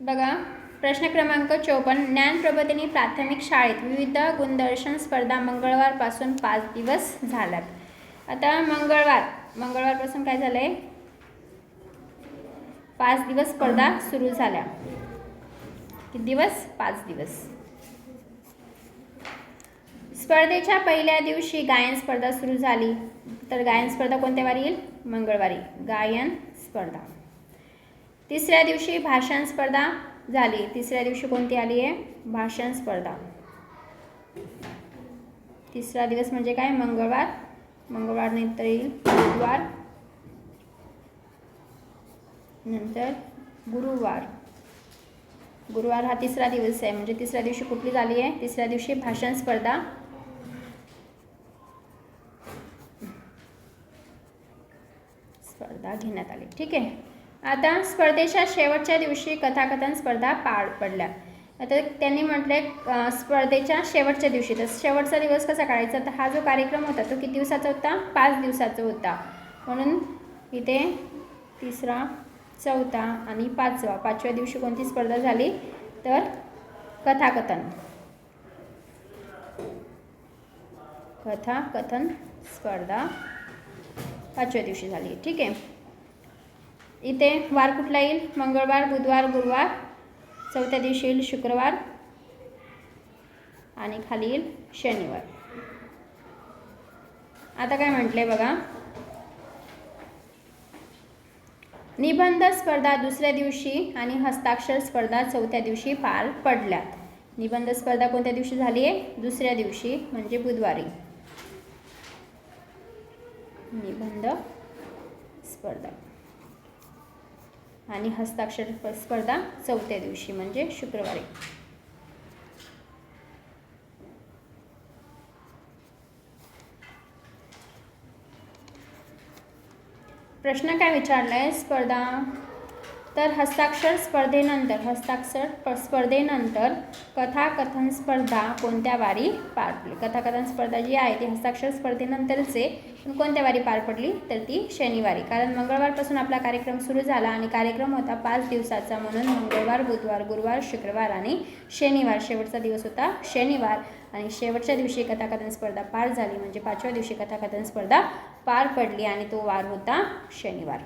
बघा प्रश्न क्रमांक चौपन्न ज्ञान प्रबोधिनी प्राथमिक शाळेत विविध गुणदर्शन स्पर्धा मंगळवारपासून पाच दिवस झाल्यात. आता मंगळवार मंगळवारपासून काय झालं आहे पाच दिवस स्पर्धा सुरू झाल्या. किती दिवस? पाच दिवस. स्पर्धेच्या पहिल्या दिवशी गायन स्पर्धा सुरू झाली. तर गायन स्पर्धा कोणत्या वारी येईल? मंगळवारी. गायन स्पर्धा. तिसऱ्या दिवशी भाषण स्पर्धा झाली. तिसऱ्या दिवशी कोणती आली आहे? भाषण स्पर्धा. तिसरा दिवस म्हणजे काय? मंगळवार. मंगळवार नंतर येईल बुधवार. नंतर गुरुवार. गुरुवार हा तिसरा दिवस आहे. म्हणजे तिसऱ्या दिवशी कुठली झाली आहे? तिसऱ्या दिवशी भाषण स्पर्धा. स्पर्धा घेण्यात आली. ठीक आहे? आता स्पर्धेच्या शेवटच्या दिवशी कथाकथन स्पर्धा पार पडल्या. आता त्यांनी म्हटले स्पर्धेच्या शेवटच्या दिवशी तर शेवटचा दिवस कसा काढायचा? तर हा जो कार्यक्रम होता तो किती दिवसाचा होता? पाच दिवसाचा होता. म्हणून इथे तिसरा चौथा आणि पाचवा पाचव्या दिवशी कोणती स्पर्धा झाली? तर कथाकथन. कथाकथन स्पर्धा पाचव्या दिवशी झाली. ठीक आहे? इथे वार कुठला येईल? मंगळवार बुधवार गुरुवार. चौथ्या दिवशी येईल शुक्रवार. आणि खाली येईल शनिवार. आता काय म्हटले बघा? निबंध स्पर्धा दुसऱ्या दिवशी आणि हस्ताक्षर स्पर्धा चौथ्या दिवशी पार पडल्यात. निबंध स्पर्धा कोणत्या दिवशी झाली आहे? दुसऱ्या दिवशी म्हणजे बुधवारी. निबंध स्पर्धा. आणि हस्ताक्षर स्पर्धा चौथ्या दिवशी म्हणजे शुक्रवारी. प्रश्न काय विचारला आहे स्पर्धा तर हस्ताक्षर स्पर्धेनंतर हस्ताक्षर स्पर्धेनंतर कथाकथन स्पर्धा कोणत्या वारी पार पडली? कथाकथन स्पर्धा जी आहे ती हस्ताक्षर स्पर्धेनंतरचे कोणत्या वारी पार पडली? तर ती शनिवारी. कारण मंगळवारपासून आपला कार्यक्रम सुरू झाला आणि कार्यक्रम होता पाच दिवसाचा. म्हणून मंगळवार बुधवार गुरुवार शुक्रवार आणि शनिवार. शेवटचा दिवस होता शनिवार आणि शेवटच्या दिवशी कथाकथन स्पर्धा पार झाली. म्हणजे पाचव्या दिवशी कथाकथन स्पर्धा पार पडली आणि तो वार होता शनिवार.